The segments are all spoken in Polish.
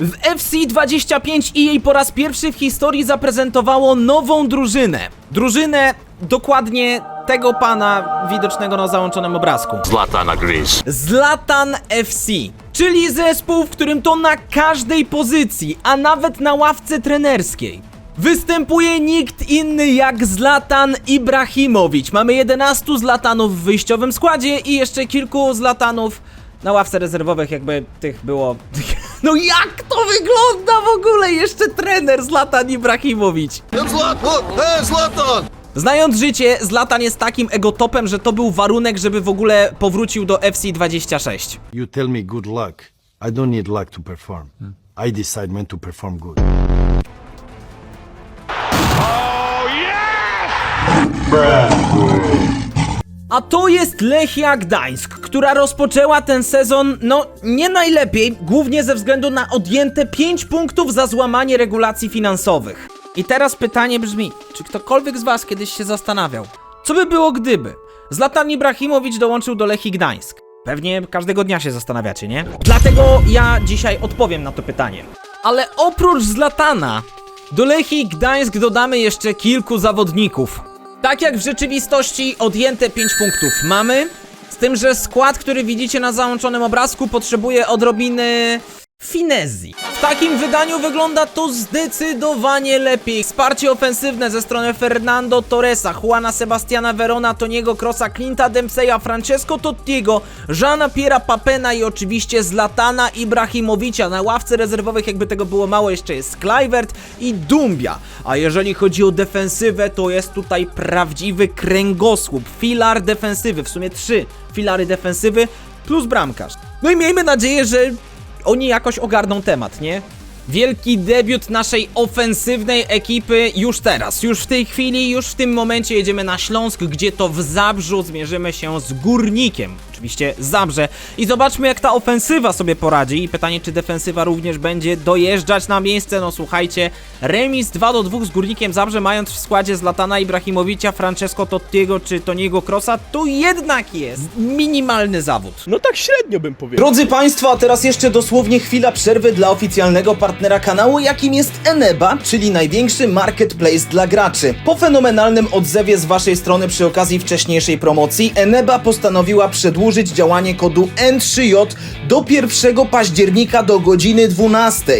W FC25 EA po raz pierwszy w historii zaprezentowało nową drużynę. Drużynę dokładnie tego pana widocznego na załączonym obrazku. Zlatan agrees. Zlatan FC, czyli zespół, w którym to na każdej pozycji, a nawet na ławce trenerskiej, występuje nikt inny jak Zlatan Ibrahimowicz. Mamy 11 Zlatanów w wyjściowym składzie i jeszcze kilku Zlatanów na ławce rezerwowych, jakby tych było... No jak to wygląda w ogóle? Jeszcze trener Zlatan Ibrahimowicz. Zlatan! Hey, Zlatan! Znając życie, Zlatan jest takim egotopem, że to był warunek, żeby w ogóle powrócił do FC26. You tell me good luck. I don't need luck to perform. I decide when to perform good. A to jest Lechia Gdańsk, która rozpoczęła ten sezon, no nie najlepiej, głównie ze względu na odjęte 5 punktów za złamanie regulacji finansowych. I teraz pytanie brzmi, czy ktokolwiek z was kiedyś się zastanawiał, co by było gdyby Zlatan Ibrahimowicz dołączył do Lechii Gdańsk? Pewnie każdego dnia się zastanawiacie, nie? Dlatego ja dzisiaj odpowiem na to pytanie. Ale oprócz Zlatana, do Lechii Gdańsk dodamy jeszcze kilku zawodników. Tak jak w rzeczywistości odjęte 5 punktów mamy, z tym, że skład, który widzicie na załączonym obrazku potrzebuje odrobiny finezji. W takim wydaniu wygląda to zdecydowanie lepiej. Wsparcie ofensywne ze strony Fernando Torresa, Juana Sebastiana Verona, Toniego Krosa, Clint'a Dempseya, Francesco Tottiego, Żana Piera Papena i oczywiście Zlatana Ibrahimowicza. Na ławce rezerwowych, jakby tego było mało, jeszcze jest Kluivert i Dumbia. A jeżeli chodzi o defensywę, to jest tutaj prawdziwy kręgosłup, filar defensywy, w sumie trzy filary defensywy plus bramkarz. No i miejmy nadzieję, że oni jakoś ogarną temat, nie? Wielki debiut naszej ofensywnej ekipy już teraz, już w tej chwili, już w tym momencie jedziemy na Śląsk, gdzie to w Zabrzu zmierzymy się z Górnikiem. Oczywiście Zabrze. I zobaczmy jak ta ofensywa sobie poradzi. I pytanie, czy defensywa również będzie dojeżdżać na miejsce. No słuchajcie, remis 2 do 2 z Górnikiem Zabrze, mając w składzie Zlatana Ibrahimowicza, Francesco Tottiego czy Toniego Krosa, to jednak jest minimalny zawód. No tak średnio bym powiedział. Drodzy Państwo, a teraz jeszcze dosłownie chwila przerwy dla oficjalnego partnera kanału, jakim jest Eneba, czyli największy marketplace dla graczy. Po fenomenalnym odzewie z Waszej strony przy okazji wcześniejszej promocji, Eneba postanowiła przedłużyć działanie kodu N3J do 1 października do godziny 12.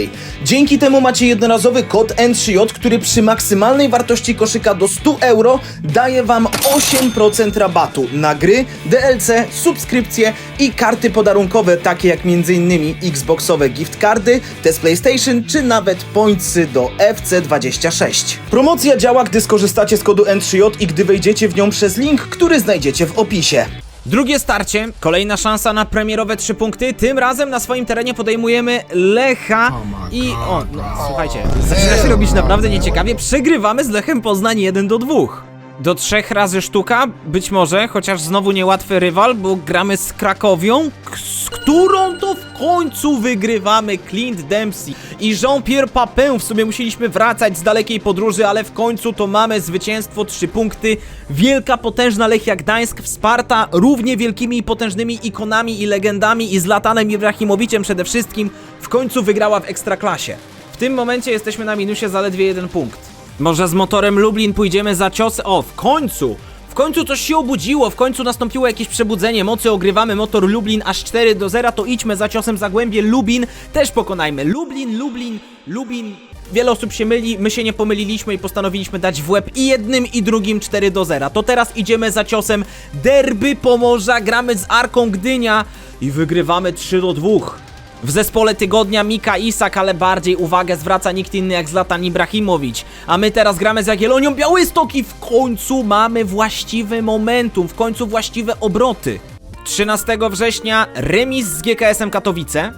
Dzięki temu macie jednorazowy kod N3J, który przy maksymalnej wartości koszyka do 100 euro daje Wam 8% rabatu na gry, DLC, subskrypcje i karty podarunkowe, takie jak m.in. Xboxowe gift cardy, test PlayStation czy nawet pointsy do FC26. Promocja działa, gdy skorzystacie z kodu N3J i gdy wejdziecie w nią przez link, który znajdziecie w opisie. Drugie starcie, kolejna szansa na premierowe trzy punkty. Tym razem na swoim terenie podejmujemy Lecha i o, no, słuchajcie, zaczyna się robić naprawdę nieciekawie. Przegrywamy z Lechem Poznań 1 do 2. Do trzech razy sztuka, być może, chociaż znowu niełatwy rywal, bo gramy z Krakowią, z którą to w końcu wygrywamy Clint Dempsey i Jean-Pierre Papin. W sumie musieliśmy wracać z dalekiej podróży, ale w końcu to mamy zwycięstwo, trzy punkty. Wielka, potężna Lechia Gdańsk, wsparta równie wielkimi i potężnymi ikonami i legendami i Zlatanem Ibrahimowiciem przede wszystkim, w końcu wygrała w Ekstraklasie. W tym momencie jesteśmy na minusie zaledwie jeden punkt. Może z motorem Lublin pójdziemy za cios. O, w końcu! W końcu coś się obudziło, w końcu nastąpiło jakieś przebudzenie mocy, ogrywamy motor Lublin aż 4 do 0, to idźmy za ciosem Zagłębie Lubin, też pokonajmy. Lublin, Lublin, Lubin. Wiele osób się myli, my się nie pomyliliśmy i postanowiliśmy dać w łeb i jednym i drugim 4 do 0. To teraz idziemy za ciosem Derby Pomorza, gramy z Arką Gdynia i wygrywamy 3 do 2. W zespole tygodnia Mika Isak, ale bardziej uwagę zwraca nikt inny jak Zlatan Ibrahimowicz. A my teraz gramy z Jagiellonią Białystok i w końcu mamy właściwy momentum, w końcu właściwe obroty. 13 września remis z GKS-em Katowice,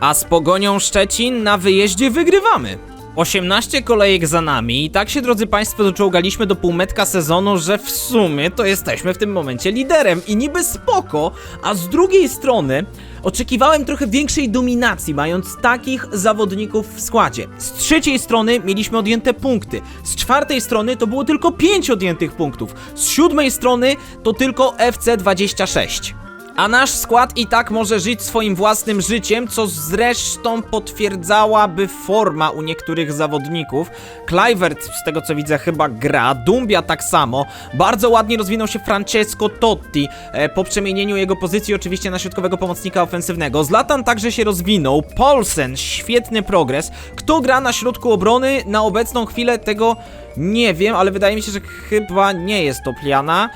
a z Pogonią Szczecin na wyjeździe wygrywamy. 18 kolejek za nami i tak się, drodzy Państwo, doczołgaliśmy do półmetka sezonu, że w sumie to jesteśmy w tym momencie liderem i niby spoko, a z drugiej strony oczekiwałem trochę większej dominacji, mając takich zawodników w składzie. Z trzeciej strony mieliśmy odjęte punkty, z czwartej strony to było tylko 5 odjętych punktów, z siódmej strony to tylko FC26. A nasz skład i tak może żyć swoim własnym życiem, co zresztą potwierdzałaby forma u niektórych zawodników. Kluivert, z tego co widzę, chyba gra, Dumbia tak samo. Bardzo ładnie rozwinął się Francesco Totti, e, po przemienieniu jego pozycji oczywiście na środkowego pomocnika ofensywnego. Zlatan także się rozwinął, Paulsen, świetny progres. Kto gra na środku obrony na obecną chwilę, tego nie wiem, ale wydaje mi się, że chyba nie jest to Pliana,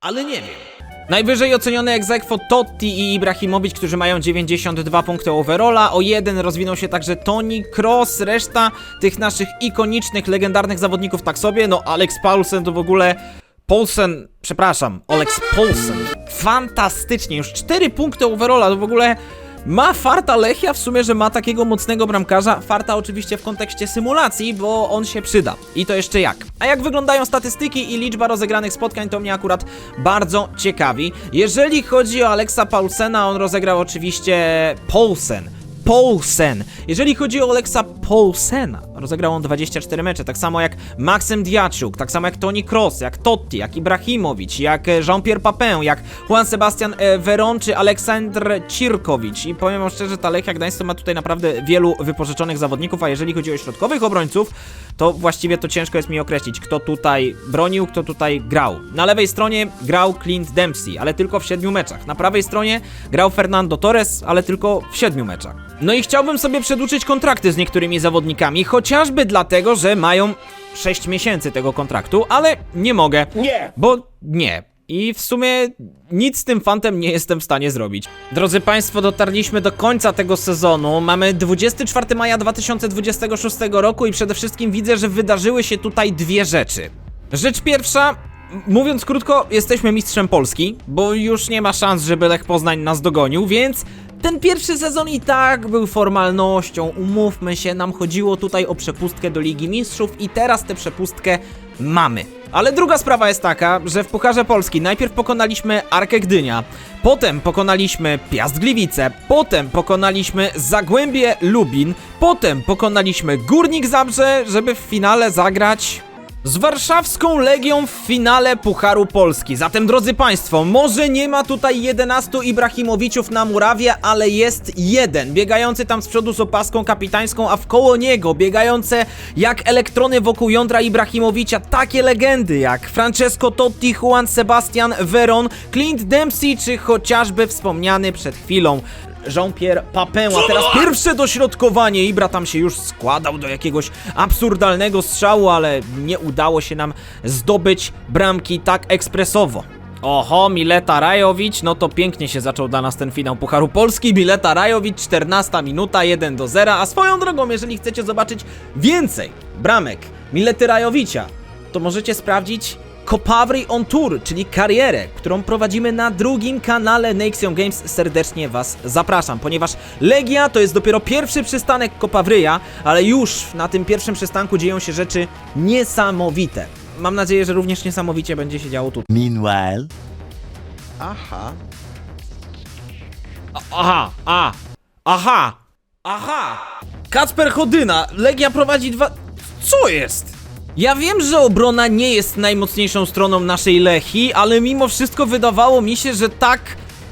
ale nie wiem. Najwyżej oceniony egzekwo Totti i Ibrahimowicz, którzy mają 92 punkty overalla. O jeden rozwinął się także Toni Kroos, reszta tych naszych ikonicznych, legendarnych zawodników tak sobie. No, Alex Paulsen to w ogóle. Paulsen, przepraszam, Alex Paulsen. Fantastycznie, już 4 punkty overalla, to w ogóle. Ma farta Lechia w sumie, że ma takiego mocnego bramkarza. Farta oczywiście w kontekście symulacji, bo on się przyda. I to jeszcze jak. A jak wyglądają statystyki i liczba rozegranych spotkań, to mnie akurat bardzo ciekawi. Jeżeli chodzi o Alexa Paulsena, on rozegrał oczywiście Paulsen. Paulsen. Jeżeli chodzi o Alexa Paulsena, rozegrał on 24 mecze, tak samo jak Maxim Diaczuk, tak samo jak Toni Kroos, jak Totti, jak Ibrahimowicz, jak e, Jean-Pierre Papin, jak Juan Sebastian e, Veron czy Aleksandr Cirkowicz. I powiem wam szczerze, ta Lechia Gdańsk ma tutaj naprawdę wielu wypożyczonych zawodników, a jeżeli chodzi o środkowych obrońców, to właściwie to ciężko jest mi określić, kto tutaj bronił, kto tutaj grał. Na lewej stronie grał Clint Dempsey, ale tylko w 7 meczach. Na prawej stronie grał Fernando Torres, ale tylko w 7 meczach. No i chciałbym sobie przedłużyć kontrakty z niektórymi zawodnikami, chociażby dlatego, że mają 6 miesięcy tego kontraktu, ale nie mogę. Nie! Bo nie. I w sumie nic z tym fantem nie jestem w stanie zrobić. Drodzy Państwo, dotarliśmy do końca tego sezonu. Mamy 24 maja 2026 roku i przede wszystkim widzę, że wydarzyły się tutaj dwie rzeczy. Rzecz pierwsza, mówiąc krótko, jesteśmy mistrzem Polski, bo już nie ma szans, żeby Lech Poznań nas dogonił, więc ten pierwszy sezon i tak był formalnością, umówmy się, nam chodziło tutaj o przepustkę do Ligi Mistrzów i teraz tę przepustkę mamy. Ale druga sprawa jest taka, że w Pucharze Polski najpierw pokonaliśmy Arkę Gdynia, potem pokonaliśmy Piast Gliwice, potem pokonaliśmy Zagłębie Lubin, potem pokonaliśmy Górnik Zabrze, żeby w finale zagrać z warszawską Legią w finale Pucharu Polski. Zatem, drodzy Państwo, może nie ma tutaj 11 Ibrahimowiczów na murawie, ale jest jeden, biegający tam z przodu z opaską kapitańską, a wkoło niego biegające jak elektrony wokół jądra Ibrahimowicza takie legendy jak Francesco Totti, Juan Sebastian Veron, Clint Dempsey czy chociażby wspomniany przed chwilą Jean-Pierre Papin, a teraz pierwsze dośrodkowanie. Ibra tam się już składał do jakiegoś absurdalnego strzału, ale nie udało się nam zdobyć bramki tak ekspresowo. Oho, Mileta Rajowicz, no to pięknie się zaczął dla nas ten finał Pucharu Polski. Mileta Rajowicz, 14 minuta, 1 do 0. A swoją drogą, jeżeli chcecie zobaczyć więcej bramek Milety Rajowicza, to możecie sprawdzić Kopawry on Tour, czyli karierę, którą prowadzimy na drugim kanale Nexion Games. Serdecznie Was zapraszam, ponieważ Legia to jest dopiero pierwszy przystanek Kopawryja, ale już na tym pierwszym przystanku dzieją się rzeczy niesamowite. Mam nadzieję, że również niesamowicie będzie się działo tutaj. Meanwhile, Aha, a, aha, aha. Kacper Chodyna, Legia prowadzi dwa... Co jest? Ja wiem, że obrona nie jest najmocniejszą stroną naszej Lechi, ale mimo wszystko wydawało mi się, że tak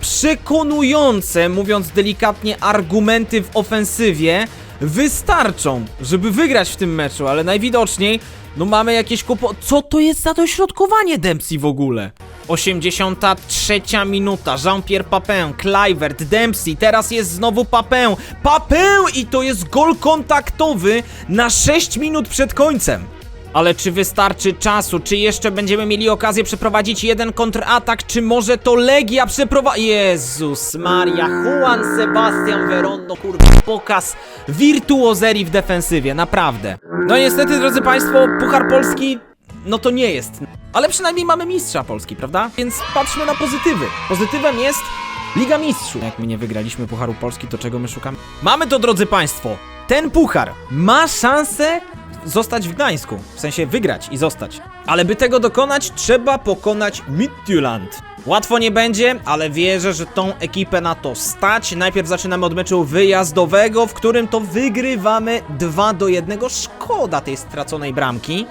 przekonujące, mówiąc delikatnie, argumenty w ofensywie wystarczą, żeby wygrać w tym meczu, ale najwidoczniej, no mamy jakieś kłopoty. Co to jest za dośrodkowanie Dempsey w ogóle? 83 minuta, Jean-Pierre Papin, Kluivert, Dempsey, teraz jest znowu Papin, Papin i to jest gol kontaktowy na 6 minut przed końcem. Ale czy wystarczy czasu? Czy jeszcze będziemy mieli okazję przeprowadzić jeden kontratak? Czy może to Legia przeprowadzi... Jezus Maria, Juan Sebastian Veron, no kurde, pokaz wirtuozerii w defensywie, naprawdę. No niestety, drodzy Państwo, Puchar Polski, no to nie jest. Ale przynajmniej mamy mistrza Polski, prawda? Więc patrzmy na pozytywy. Pozytywem jest Liga Mistrzów. Jak my nie wygraliśmy Pucharu Polski, to czego my szukamy? Mamy to, drodzy Państwo. Ten puchar ma szansę zostać w Gdańsku. W sensie wygrać i zostać. Ale by tego dokonać, trzeba pokonać Midtjylland. Łatwo nie będzie, ale wierzę, że tą ekipę na to stać. Najpierw zaczynamy od meczu wyjazdowego, w którym to wygrywamy 2 do 1. Szkoda tej straconej bramki.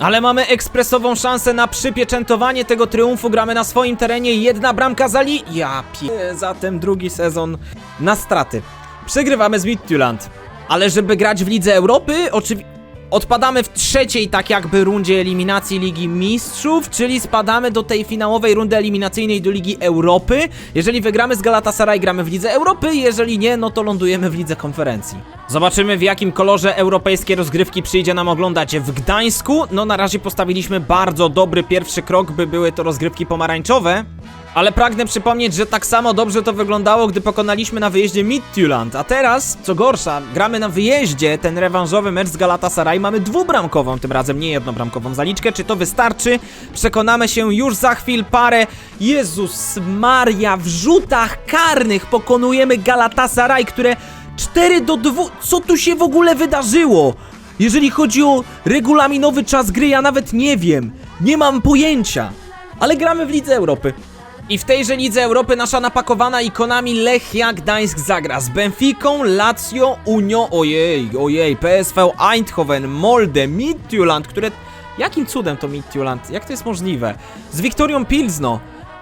Ale mamy ekspresową szansę na przypieczętowanie tego triumfu. Gramy na swoim terenie. Jedna bramka zali. Ja pie... Zatem drugi sezon na straty. Przegrywamy z Midtjylland. Ale żeby grać w Lidze Europy, oczywiście... Odpadamy w trzeciej tak jakby rundzie eliminacji Ligi Mistrzów, czyli spadamy do tej finałowej rundy eliminacyjnej do Ligi Europy. Jeżeli wygramy z Galatasaray, gramy w Lidze Europy, jeżeli nie, no to lądujemy w Lidze Konferencji. Zobaczymy w jakim kolorze europejskie rozgrywki przyjdzie nam oglądać w Gdańsku. No na razie postawiliśmy bardzo dobry pierwszy krok, by były to rozgrywki pomarańczowe. Ale pragnę przypomnieć, że tak samo dobrze to wyglądało, gdy pokonaliśmy na wyjeździe Midtjylland. A teraz, co gorsza, gramy na wyjeździe ten rewanżowy mecz z Galatasaray. Mamy dwubramkową, tym razem nie jednobramkową zaliczkę. Czy to wystarczy? Przekonamy się już za chwil parę. Jezus Maria, w rzutach karnych pokonujemy Galatasaray, które 4 do 2. Co tu się w ogóle wydarzyło? Jeżeli chodzi o regulaminowy czas gry, ja nawet nie wiem. Nie mam pojęcia. Ale gramy w Lidze Europy. I w tejże Lidze Europy nasza napakowana ikonami Lechia Gdańsk zagra z Benficą, Lazio, Unio, ojej, ojej, PSV Eindhoven, Molde, Midtjylland, które... Jakim cudem to Midtjylland? Jak to jest możliwe? Z Wiktorią Pilzno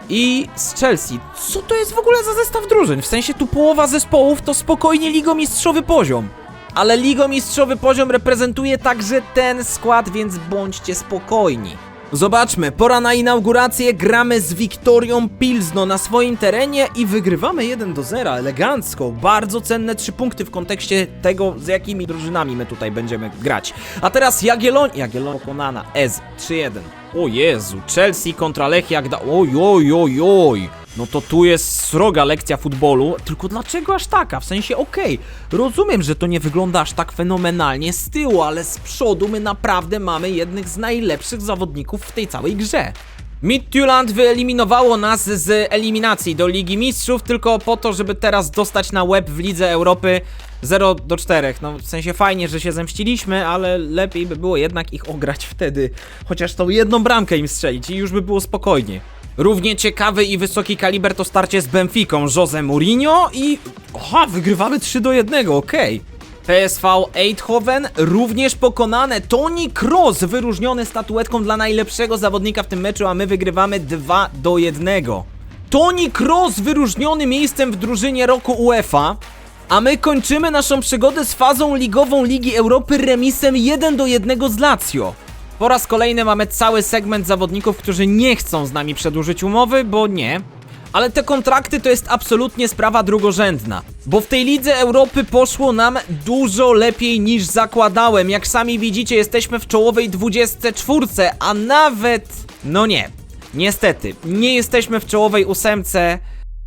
i z Chelsea. Co to jest w ogóle za zestaw drużyn? W sensie tu połowa zespołów to spokojnie ligomistrzowy poziom. Ale ligomistrzowy poziom reprezentuje także ten skład, więc bądźcie spokojni. Zobaczmy, pora na inaugurację, gramy z Wiktorią Pilzno na swoim terenie i wygrywamy 1 do 0, elegancko. Bardzo cenne 3 punkty w kontekście tego, z jakimi drużynami my tutaj będziemy grać. A teraz Jagiellonia, Jagiellonia pokonana, Ez 3-1. O Jezu, Chelsea kontra Lechia Gda... Oj, oj, oj, oj. No to tu jest sroga lekcja futbolu, tylko dlaczego aż taka? W sensie, okej, rozumiem, że to nie wygląda aż tak fenomenalnie z tyłu, ale z przodu my naprawdę mamy jednych z najlepszych zawodników w tej całej grze. Midtjylland wyeliminowało nas z eliminacji do Ligi Mistrzów tylko po to, żeby teraz dostać na łeb w Lidze Europy 0 do 4. No w sensie fajnie, że się zemściliśmy, ale lepiej by było jednak ich ograć wtedy. Chociaż tą jedną bramkę im strzelić i już by było spokojnie. Równie ciekawy i wysoki kaliber to starcie z Benficą, Jose Mourinho i... Aha, wygrywamy 3 do 1, okej. PSV Eindhoven również pokonane. Toni Kroos wyróżniony statuetką dla najlepszego zawodnika w tym meczu, a my wygrywamy 2 do 1. Toni Kroos wyróżniony miejscem w drużynie roku UEFA. A my kończymy naszą przygodę z fazą ligową Ligi Europy remisem 1 do 1 z Lazio. Po raz kolejny mamy cały segment zawodników, którzy nie chcą z nami przedłużyć umowy, bo nie. Ale te kontrakty to jest absolutnie sprawa drugorzędna, bo w tej Lidze Europy poszło nam dużo lepiej niż zakładałem. Jak sami widzicie, jesteśmy w czołowej 24, a nawet... No nie. Niestety, nie jesteśmy w czołowej ósemce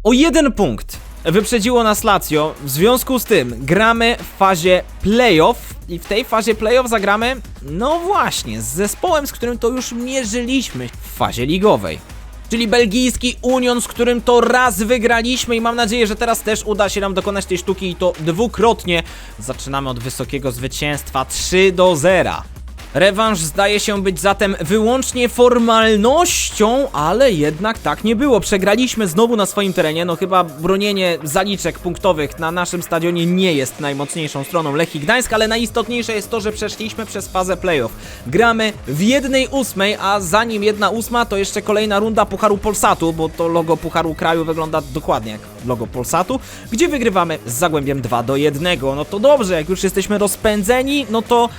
o jeden punkt. Wyprzedziło nas Lazio, w związku z tym gramy w fazie playoff i w tej fazie playoff zagramy, no właśnie, z zespołem, z którym to już mierzyliśmy w fazie ligowej. Czyli belgijski Union, z którym to raz wygraliśmy i mam nadzieję, że teraz też uda się nam dokonać tej sztuki i to dwukrotnie. Zaczynamy od wysokiego zwycięstwa 3 do 0. Rewanż zdaje się być zatem wyłącznie formalnością, ale jednak tak nie było. Przegraliśmy znowu na swoim terenie. No chyba bronienie zaliczek punktowych na naszym stadionie nie jest najmocniejszą stroną Lechii Gdańsk, ale najistotniejsze jest to, że przeszliśmy przez fazę playoff. Gramy w jednej ósmej, a zanim jedna ósma, to jeszcze kolejna runda Pucharu Polsatu, bo to logo Pucharu Kraju wygląda dokładnie jak logo Polsatu, gdzie wygrywamy z Zagłębiem 2 do 1. No to dobrze, jak już jesteśmy rozpędzeni, no to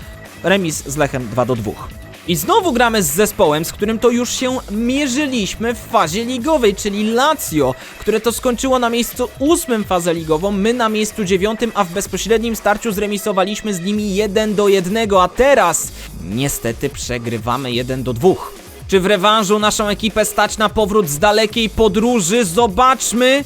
remis z Lechem 2 do 2. I znowu gramy z zespołem, z którym to już się mierzyliśmy w fazie ligowej, czyli Lazio, które to skończyło na miejscu ósmym fazę ligową, my na miejscu dziewiątym, a w bezpośrednim starciu zremisowaliśmy z nimi 1 do 1, a teraz niestety przegrywamy 1 do 2. Czy w rewanżu naszą ekipę stać na powrót z dalekiej podróży? Zobaczmy!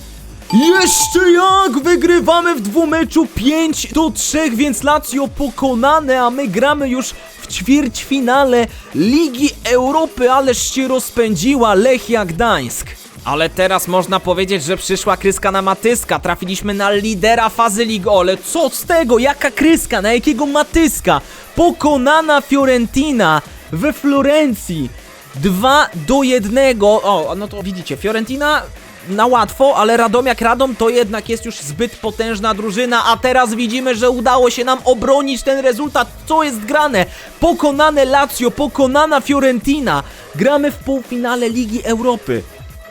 Jeszcze jak! Wygrywamy w dwumeczu 5 do 3, więc Lazio pokonane, a my gramy już w ćwierćfinale Ligi Europy, ależ się rozpędziła Lechia Gdańsk. Ale teraz można powiedzieć, że przyszła kryska na Matyska. Trafiliśmy na lidera fazy ligi. Ale co z tego? Jaka kryska? Na jakiego Matyska? Pokonana Fiorentina we Florencji. 2 do 1. O, no to widzicie, Fiorentina na łatwo, ale Radomiak Radom to jednak jest już zbyt potężna drużyna, a teraz widzimy, że udało się nam obronić ten rezultat. Co jest grane? Pokonane Lazio, pokonana Fiorentina. Gramy w półfinale Ligi Europy.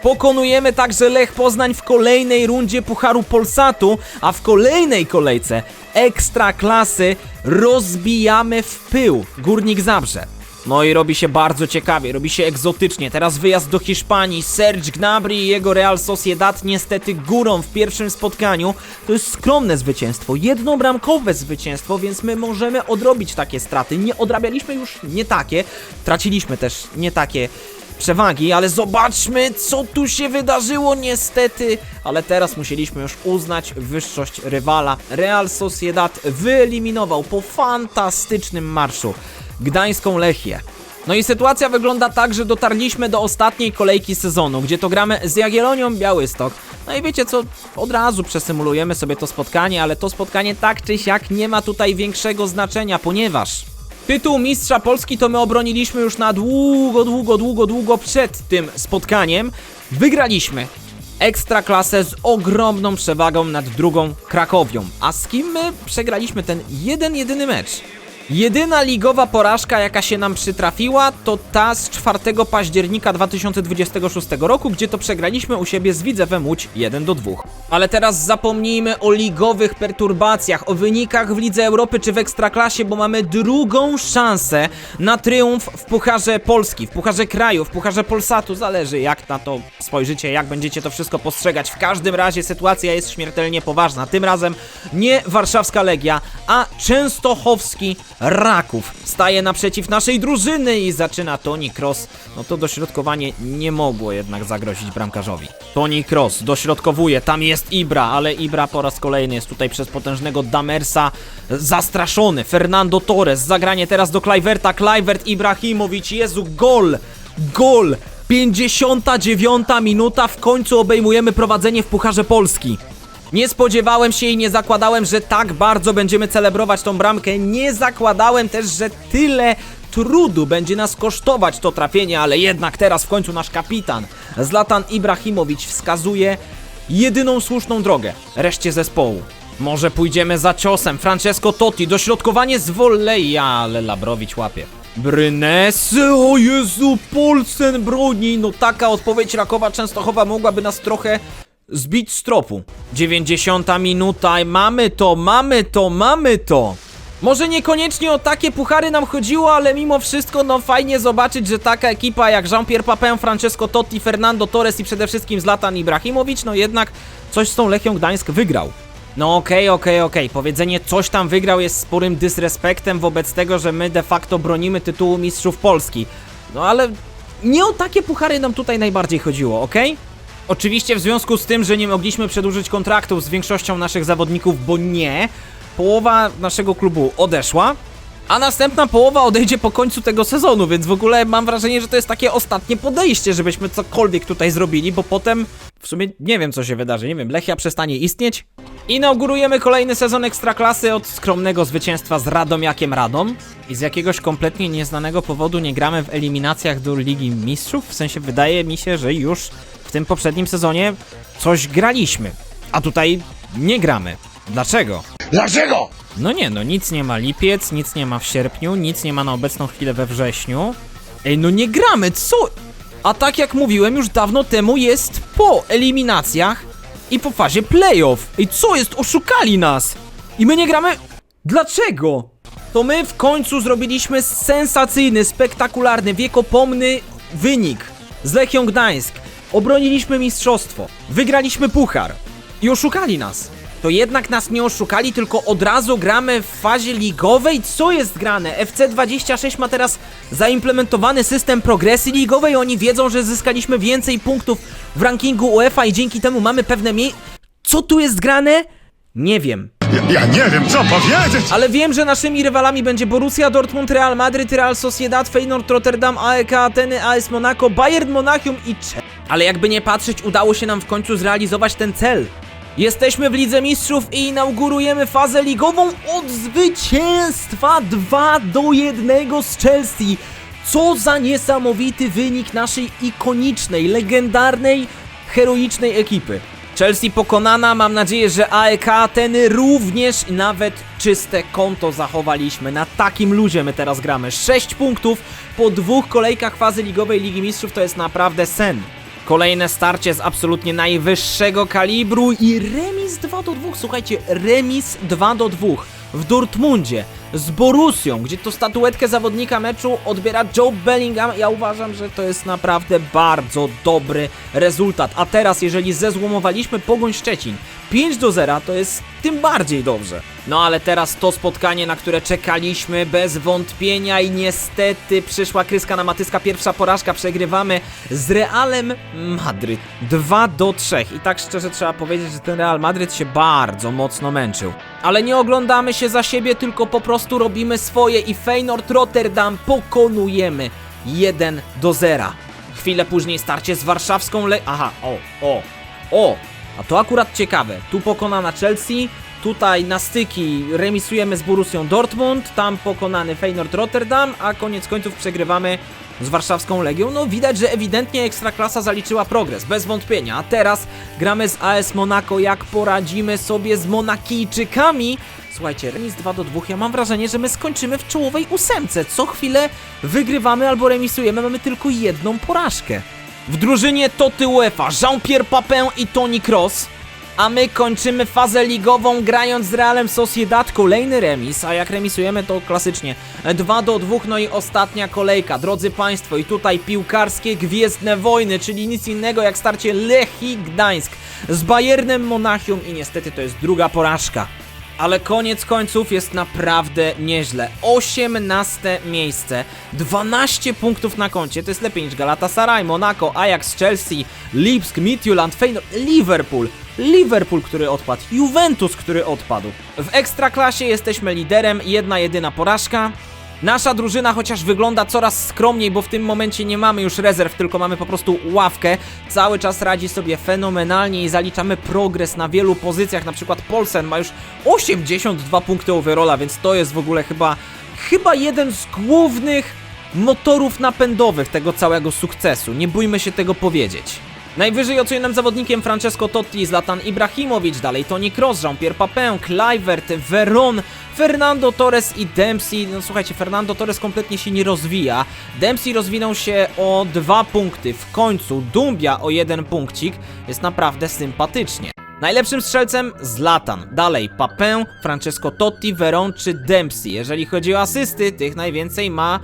Pokonujemy także Lech Poznań w kolejnej rundzie Pucharu Polsatu, a w kolejnej kolejce ekstra klasy rozbijamy w pył Górnik Zabrze. No i robi się bardzo ciekawie, robi się egzotycznie. Teraz wyjazd do Hiszpanii. Serge Gnabry i jego Real Sociedad niestety górą w pierwszym spotkaniu. To jest skromne zwycięstwo, jednobramkowe zwycięstwo, więc my możemy odrobić takie straty. Nie odrabialiśmy już nie takie, traciliśmy też nie takie przewagi, ale zobaczmy, co tu się wydarzyło niestety. Ale teraz musieliśmy już uznać wyższość rywala. Real Sociedad wyeliminował po fantastycznym marszu gdańską Lechię. No i sytuacja wygląda tak, że dotarliśmy do ostatniej kolejki sezonu, gdzie to gramy z Jagiellonią Białystok. No i wiecie co, od razu przesymulujemy sobie to spotkanie, ale to spotkanie tak czy siak nie ma tutaj większego znaczenia, ponieważ Tytuł Mistrza Polski to my obroniliśmy już na długo, długo, długo, długo przed tym spotkaniem. Wygraliśmy ekstra klasę z ogromną przewagą nad drugą Krakowią. A z kim my przegraliśmy ten jeden, jedyny mecz? Jedyna ligowa porażka, jaka się nam przytrafiła, to ta z 4 października 2026 roku, gdzie to przegraliśmy u siebie z Widzewem Łódź 1 do 2. Ale teraz zapomnijmy o ligowych perturbacjach, o wynikach w Lidze Europy czy w Ekstraklasie, bo mamy drugą szansę na triumf w Pucharze Polski, w Pucharze Kraju, w Pucharze Polsatu, zależy jak na to spojrzycie, jak będziecie to wszystko postrzegać. W każdym razie sytuacja jest śmiertelnie poważna. Tym razem nie warszawska Legia, a Częstochowski Raków staje naprzeciw naszej drużyny i zaczyna Toni Kroos. No to dośrodkowanie nie mogło jednak zagrozić bramkarzowi. Toni Kroos dośrodkowuje, tam jest Ibra, ale Ibra po raz kolejny jest tutaj przez potężnego Damersa zastraszony. Fernando Torres, zagranie teraz do Klajwerta, Klajwert, Ibrahimowicz, Jezu, gol! Gol! 59 minuta, w końcu obejmujemy prowadzenie w Pucharze Polski. Nie spodziewałem się i nie zakładałem, że tak bardzo będziemy celebrować tą bramkę. Nie zakładałem też, że tyle trudu będzie nas kosztować to trafienie, ale jednak teraz w końcu nasz kapitan Zlatan Ibrahimowicz wskazuje jedyną słuszną drogę reszcie zespołu. Może pójdziemy za ciosem. Francesco Totti, dośrodkowanie z volley, ale Labrowicz łapie. Brynesy, o Jezu, Polsen broni. No taka odpowiedź Rakowa Częstochowa mogłaby nas trochę zbić z tropu. 90 minuta, mamy to, mamy to, mamy to. Może niekoniecznie o takie puchary nam chodziło, ale mimo wszystko no fajnie zobaczyć, że taka ekipa jak Jean-Pierre Papin, Francesco Totti, Fernando Torres i przede wszystkim Zlatan Ibrahimowicz, no jednak coś z tą Lechią Gdańsk wygrał. No okej, okej, okej, powiedzenie coś tam wygrał jest sporym dysrespektem wobec tego, że my de facto bronimy tytułu mistrzów Polski. No ale nie o takie puchary nam tutaj najbardziej chodziło, okej? Oczywiście w związku z tym, że nie mogliśmy przedłużyć kontraktów z większością naszych zawodników, bo nie, połowa naszego klubu odeszła, a następna połowa odejdzie po końcu tego sezonu, więc w ogóle mam wrażenie, że to jest takie ostatnie podejście, żebyśmy cokolwiek tutaj zrobili, bo potem w sumie nie wiem co się wydarzy, nie wiem, Lechia przestanie istnieć. Inaugurujemy kolejny sezon Ekstraklasy od skromnego zwycięstwa z Radomiakiem Radom. I z jakiegoś kompletnie nieznanego powodu nie gramy w eliminacjach do Ligi Mistrzów, w sensie wydaje mi się, że już w tym poprzednim sezonie coś graliśmy, a tutaj nie gramy. Dlaczego? Dlaczego? No nie, no nic nie ma lipiec, nic nie ma w sierpniu, nic nie ma na obecną chwilę we wrześniu. Ej, no nie gramy, co? A tak jak mówiłem już dawno temu jest po eliminacjach i po fazie playoff. Ej, co jest? Oszukali nas! I my nie gramy... Dlaczego? To my w końcu zrobiliśmy sensacyjny, spektakularny, wiekopomny wynik z Lechią Gdańsk. Obroniliśmy mistrzostwo, wygraliśmy puchar i oszukali nas. To jednak nas nie oszukali, tylko od razu gramy w fazie ligowej? Co jest grane? FC26 ma teraz zaimplementowany system progresji ligowej, oni wiedzą, że zyskaliśmy więcej punktów w rankingu UEFA i dzięki temu mamy pewne mie... Co tu jest grane? Nie wiem. Ja nie wiem, co powiedzieć! Ale wiem, że naszymi rywalami będzie Borussia Dortmund, Real Madryt, Real Sociedad, Feyenoord Rotterdam, AEK Ateny, AS Monaco, Bayern Monachium i Cze... Ale jakby nie patrzeć, udało się nam w końcu zrealizować ten cel. Jesteśmy w Lidze Mistrzów i inaugurujemy fazę ligową od zwycięstwa 2 do 1 z Chelsea. Co za niesamowity wynik naszej ikonicznej, legendarnej heroicznej ekipy. Chelsea pokonana, mam nadzieję, że AEK Ateny również nawet czyste konto zachowaliśmy. Na takim luzie my teraz gramy. 6 punktów po dwóch kolejkach fazy ligowej Ligi Mistrzów to jest naprawdę sen. Kolejne starcie z absolutnie najwyższego kalibru i remis 2 do 2. Słuchajcie, remis 2 do 2 w Dortmundzie z Borussią, gdzie to statuetkę zawodnika meczu odbiera Joe Bellingham. Ja uważam, że to jest naprawdę bardzo dobry rezultat. A teraz, jeżeli zezłomowaliśmy Pogoń Szczecin 5 do 0, to jest tym bardziej dobrze. No ale teraz to spotkanie, na które czekaliśmy bez wątpienia i niestety przyszła kryska na matyska. Pierwsza porażka, przegrywamy z Realem Madryt 2 do 3. I tak szczerze trzeba powiedzieć, że ten Real Madryt się bardzo mocno męczył. Ale nie oglądamy się za siebie, tylko po prostu robimy swoje i Feyenoord Rotterdam pokonujemy 1 do 0. Chwilę później starcie z warszawską Le... Aha, o, o, o! A to akurat ciekawe. Tu pokonana Chelsea, tutaj na styki remisujemy z Borussią Dortmund, tam pokonany Feyenoord Rotterdam, a koniec końców przegrywamy z warszawską Legią. No widać, że ewidentnie Ekstraklasa zaliczyła progres, bez wątpienia. A teraz gramy z AS Monaco, jak poradzimy sobie z Monakijczykami. Słuchajcie, remis 2 do 2, ja mam wrażenie, że my skończymy w czołowej ósemce. Co chwilę wygrywamy albo remisujemy, mamy tylko jedną porażkę. W drużynie Toty UEFA, Jean-Pierre Papin i Toni Kroos. A my kończymy fazę ligową grając z Realem Sociedad. Kolejny remis, a jak remisujemy to klasycznie 2 do 2, no i ostatnia kolejka. Drodzy Państwo, i tutaj piłkarskie Gwiezdne Wojny, czyli nic innego jak starcie Lechii Gdańsk z Bayernem Monachium i niestety to jest druga porażka. Ale koniec końców jest naprawdę nieźle. 18 miejsce, 12 punktów na koncie, to jest lepiej niż Galatasaray, Monaco, Ajax, Chelsea, Lipsk, Midtjylland, Feyenoord, Liverpool. Liverpool, który odpadł, Juventus, który odpadł. W Ekstraklasie jesteśmy liderem, jedna jedyna porażka. Nasza drużyna chociaż wygląda coraz skromniej, bo w tym momencie nie mamy już rezerw, tylko mamy po prostu ławkę. Cały czas radzi sobie fenomenalnie i zaliczamy progres na wielu pozycjach. Na przykład Polsen ma już 82 punkty overalla, więc to jest w ogóle chyba, chyba jeden z głównych motorów napędowych tego całego sukcesu. Nie bójmy się tego powiedzieć. Najwyżej ocenionym zawodnikiem Francesco Totti, Zlatan Ibrahimowicz, dalej Toni Kroos, Jean-Pierre Papin, Kluivert, Veron, Fernando Torres i Dempsey. No słuchajcie, Fernando Torres kompletnie się nie rozwija. Dempsey rozwinął się o dwa punkty. W końcu Dumbia o jeden punkcik. Jest naprawdę sympatycznie. Najlepszym strzelcem Zlatan. Dalej Papin, Francesco Totti, Veron czy Dempsey. Jeżeli chodzi o asysty, tych najwięcej ma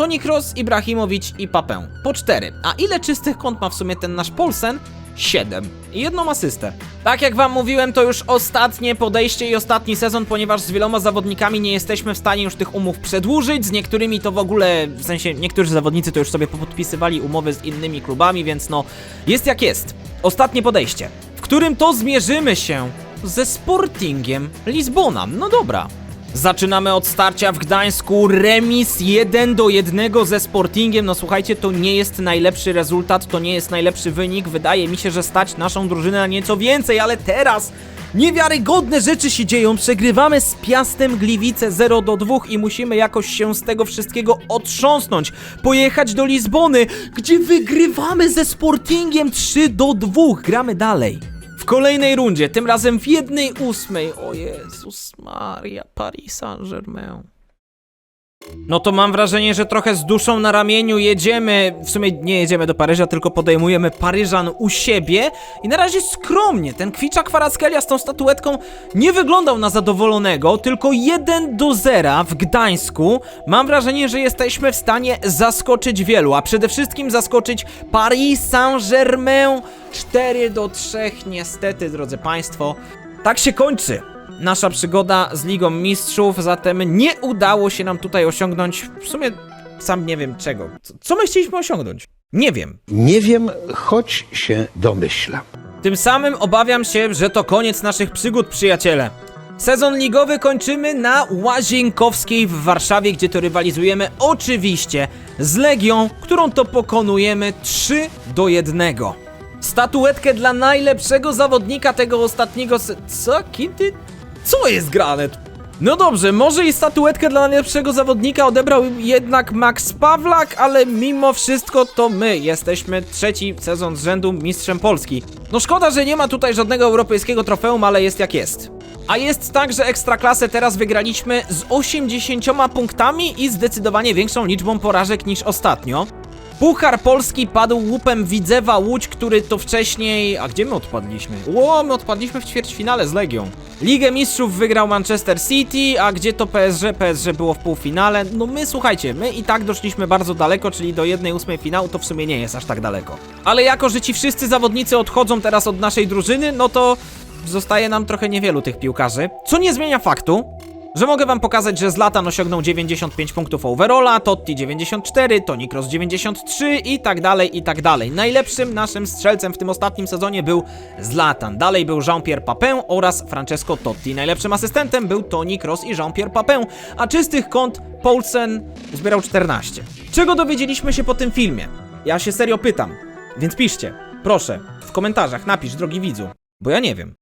Toni Kroos, Ibrahimowicz i Papę. Po 4. A ile czystych kąt ma w sumie ten nasz Polsen? 7. I jedną asystę. Tak jak wam mówiłem, to już ostatnie podejście i ostatni sezon, ponieważ z wieloma zawodnikami nie jesteśmy w stanie już tych umów przedłużyć. Z niektórymi to w ogóle, w sensie niektórzy zawodnicy to już sobie podpisywali umowy z innymi klubami, więc no jest jak jest. Ostatnie podejście, w którym to zmierzymy się ze Sportingiem Lizbona. No dobra. Zaczynamy od starcia w Gdańsku. Remis 1 do 1 ze Sportingiem. No słuchajcie, to nie jest najlepszy rezultat, to nie jest najlepszy wynik. Wydaje mi się, że stać naszą drużynę na nieco więcej, ale teraz niewiarygodne rzeczy się dzieją. Przegrywamy z Piastem Gliwice 0 do 2 i musimy jakoś się z tego wszystkiego otrząsnąć. Pojechać do Lizbony, gdzie wygrywamy ze Sportingiem 3 do 2. Gramy dalej. W kolejnej rundzie, tym razem w jednej ósmej. O Jezus Maria, Paris Saint-Germain. No to mam wrażenie, że trochę z duszą na ramieniu jedziemy, w sumie nie jedziemy do Paryża, tylko podejmujemy Paryżan u siebie i na razie skromnie, ten Kwicza Kwarackelia z tą statuetką nie wyglądał na zadowolonego, tylko 1 do 0 w Gdańsku. Mam wrażenie, że jesteśmy w stanie zaskoczyć wielu, a przede wszystkim zaskoczyć Paris Saint-Germain 4 do 3, niestety, drodzy Państwo. Tak się kończy nasza przygoda z Ligą Mistrzów, zatem nie udało się nam tutaj osiągnąć, w sumie sam nie wiem czego. Co, my chcieliśmy osiągnąć? Nie wiem. Nie wiem, choć się domyślam. Tym samym obawiam się, że to koniec naszych przygód, przyjaciele. Sezon ligowy kończymy na Łazienkowskiej w Warszawie, gdzie to rywalizujemy oczywiście z Legią, którą to pokonujemy 3 do 1. Statuetkę dla najlepszego zawodnika tego ostatniego se... Co? Kim ty? Co jest grane? No dobrze, może i statuetkę dla najlepszego zawodnika odebrał jednak Max Pawlak, ale mimo wszystko to my jesteśmy trzeci sezon z rzędu mistrzem Polski. No szkoda, że nie ma tutaj żadnego europejskiego trofeum, ale jest jak jest. A jest tak, że Ekstraklasę teraz wygraliśmy z 80 punktami i zdecydowanie większą liczbą porażek niż ostatnio. Puchar Polski padł łupem Widzewa Łódź, który to wcześniej... A gdzie my odpadliśmy? Ło, my odpadliśmy w ćwierćfinale z Legią. Ligę Mistrzów wygrał Manchester City, a gdzie to PSG? PSG było w półfinale. No my, słuchajcie, my i tak doszliśmy bardzo daleko, czyli do 1-8 finału, to w sumie nie jest aż tak daleko. Ale jako, że ci wszyscy zawodnicy odchodzą teraz od naszej drużyny, no to zostaje nam trochę niewielu tych piłkarzy. Co nie zmienia faktu, że mogę wam pokazać, że Zlatan osiągnął 95 punktów overalla, Totti 94, Toni Kroos 93 i tak dalej, i tak dalej. Najlepszym naszym strzelcem w tym ostatnim sezonie był Zlatan. Dalej był Jean-Pierre Papin oraz Francesco Totti. Najlepszym asystentem był Toni Kroos i Jean-Pierre Papin, a czystych kąt Paulsen zbierał 14. Czego dowiedzieliśmy się po tym filmie? Ja się serio pytam, więc piszcie. Proszę, w komentarzach napisz, drogi widzu, bo ja nie wiem.